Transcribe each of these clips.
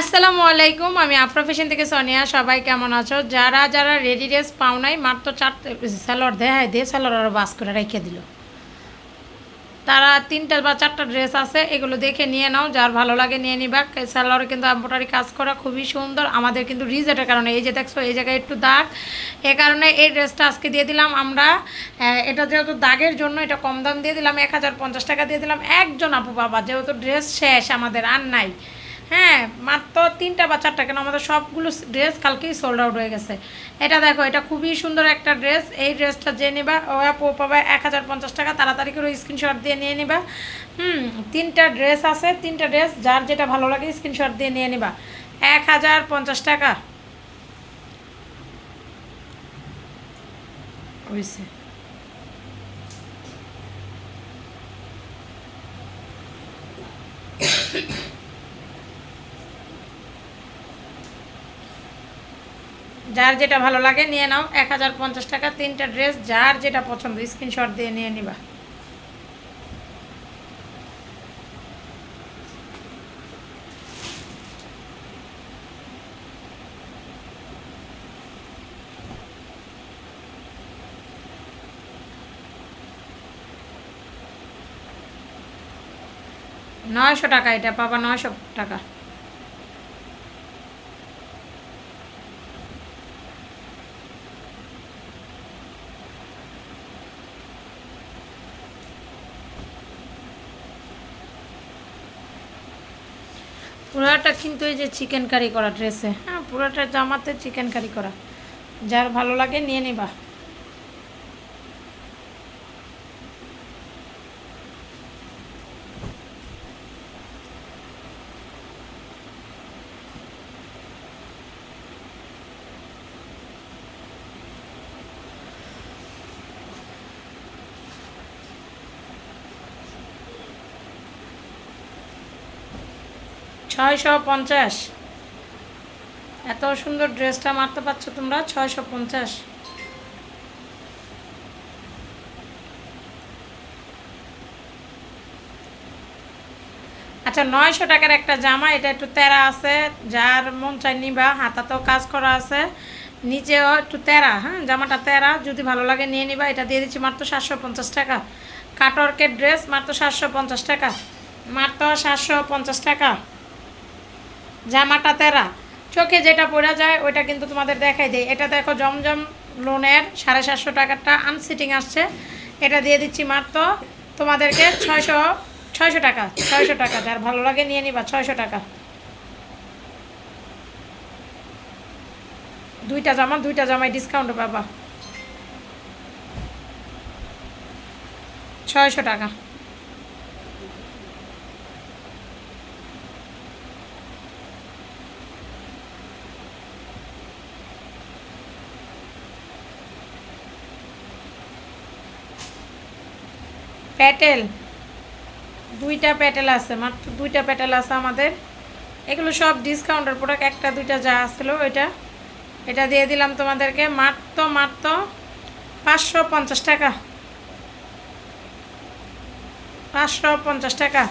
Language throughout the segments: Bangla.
আসসালামু আলাইকুম, আমি আফরা থেকে সোনিয়া, সবাই কেমন আছো? যারা যারা রেডি ড্রেস পাও নাই, মাত্র চারটে স্যালোয়ার দেয় দিয়ে স্যালোয়ার আরও বাস করে রেখে দিল। তারা তিনটা বা চারটা ড্রেস আছে, এগুলো দেখে নিয়ে নাও, যার ভালো লাগে নিয়ে নিবা। স্যালোয়ারে কিন্তু এম্ব্রয়ডারি কাজ করা খুবই সুন্দর, আমাদের কিন্তু রিজেটের কারণে। এই যে দেখছ, এই জায়গায় একটু দাগ। এ কারণে এই ড্রেসটা আজকে দিয়ে দিলাম আমরা এটা যেহেতু দাগের জন্য, এটা কম দাম দিয়ে দিলাম, এক হাজার পঞ্চাশ টাকা দিয়ে দিলাম। একজন আপু বাবা, যেহেতু ড্রেস শেষ, আমাদের আর নাই। হ্যাঁ মাত্র তিনটা বা চারটা, কেন আমাদের সবগুলো ড্রেস কালকেই সোল্ড আউট হয়ে গেছে। এটা দেখো, এটা খুবই সুন্দর একটা ড্রেস এই ড্রেসটা যে নেবা, ও আপু পাবে এক হাজার পঞ্চাশ টাকা। তাড়াতাড়ি করে স্ক্রিনশট দিয়ে নিয়ে নেবা। হুম, তিনটা ড্রেস আছে, তিনটা ড্রেস যার যেটা ভালো লাগে স্ক্রিনশট দিয়ে নিয়ে নেবা। এক হাজার পঞ্চাশ টাকা। হয়েছে যার যেটা ভালো লাগে নিয়ে নাও। এক হাজার পঞ্চাশ টাকা, তিনটা ড্রেস, যার যেটা পছন্দ স্ক্রিনশট দিয়ে নিয়ে নিবা। নয়শো টাকা এটা, পাবা নয়শো টাকা। পুরাটা কিন্তু এই যে চিকেন কারি করা ড্রেসে হ্যাঁ পুরাটা জামাতে চিকেন কারি করা। যার ভালো লাগে নিয়ে নিবা। ছয়শো পঞ্চাশ। এত সুন্দর ড্রেসটা মারতে পারছ তোমরা, ছয়শো পঞ্চাশ। আচ্ছা নয়শো টাকার একটা জামা, এটা একটু তেরা আছে, যার মন চাই নিবা, হাতাতেও কাজ করা আছে। নিচেও একটু তেরা হ্যাঁ জামাটা তেরা, যদি ভালো লাগে নিয়ে নিবা, এটা দিয়ে দিচ্ছি মাত্র সাতশো পঞ্চাশ টাকা। কাটওয়ার্কের ড্রেস মাত্র সাতশো পঞ্চাশ টাকা। মাত্র সাতশো পঞ্চাশ টাকা। জামাটা তেরা। চোখে যেটা পড়া যায়, ওইটা কিন্তু তোমাদের দেখাই দেয় এটা দেখো জমজম লোনের সাড়ে সাতশো টাকারটা আনসিটিং আসছে। এটা দিয়ে দিচ্ছি মাত্র তোমাদেরকে ছয়শো ছয়শো টাকা ছয়শো টাকা। যার ভালো লাগে নিয়ে নিবা, ছয়শো টাকা। দুইটা জামা, দুইটা জামায় ডিসকাউন্ট পাবা। ছয়শো টাকা। প্যাটেল। দুইটা প্যাটেল আছে, মাত্র দুইটা প্যাটেল আছে আমাদের। এগুলো সব ডিসকাউন্টের প্রোডাক্ট একটা, দুইটা যা আসছিল ওইটা। এটা দিয়ে দিলাম তোমাদেরকে, মাত্র মাত্র পাঁচশো পঞ্চাশ টাকা। পাঁচশো পঞ্চাশ টাকা।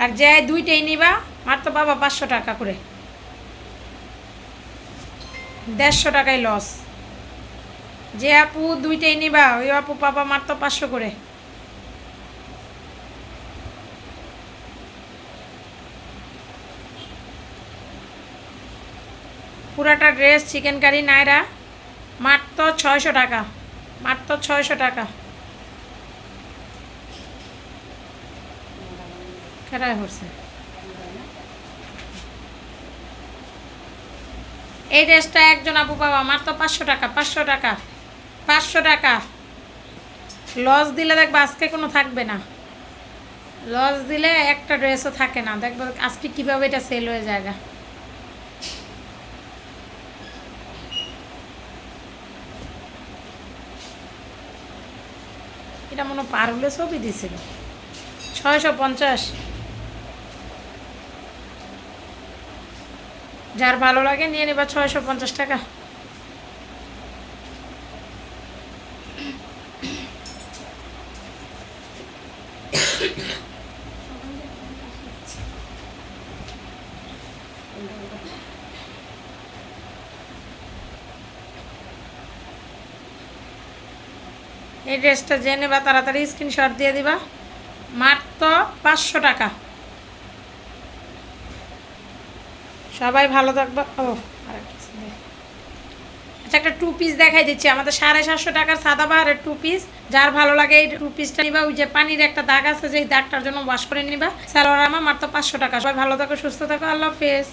আর যে দুইটাই নিবা, মাত্র পাবা পাঁচশো টাকা করে। দেড়শো টাকায় লস যে আপু দুইটাই নিবা, ওই আপু পাবা মাত্র পাঁচশো করে। পুরাটা ড্রেস চিকেন কারি নাইরা, মাত্র ছয়শো টাকা, মাত্র ছয়শো টাকা। এই ড্রেসটা একজন আপু পাবা, মাত্র পাঁচশো টাকা পাঁচশো টাকা পাঁচশো টাকা। লস দিলে দেখবে আজকে কোনো থাকবে না। লস দিলে একটা ড্রেসও থাকে না। দেখবে আজকে কীভাবে এটা সেল হয়ে যায় এটা মনে পার হলে ছবি দিছিল। ছয়শো পঞ্চাশ। যার ভালো লাগে নিয়ে নেবা ছয়শো পঞ্চাশ টাকা। এই ড্রেসটা জেনে বা তাড়াতাড়ি স্ক্রিনশট দিয়ে দিবা। মাত্র পাঁচশো টাকা। সবাই ভালো থাকবে। ও। আচ্ছা একটা টু পিস দেখাই দিচ্ছি। আমাদের সাড়ে সাতশো টাকার সাদা বাহারের টু পিস যার ভালো লাগে এই টু পিসটা নিবা। ওই যে পানির একটা দাগ আছে যে দাগটার জন্য ওয়াশ করে নিবা। স্যালোয়ার আমার মাত্র পাঁচশো টাকা। সবাই ভালো থাকো, সুস্থ থাকো। আল্লাহ হাফেজ।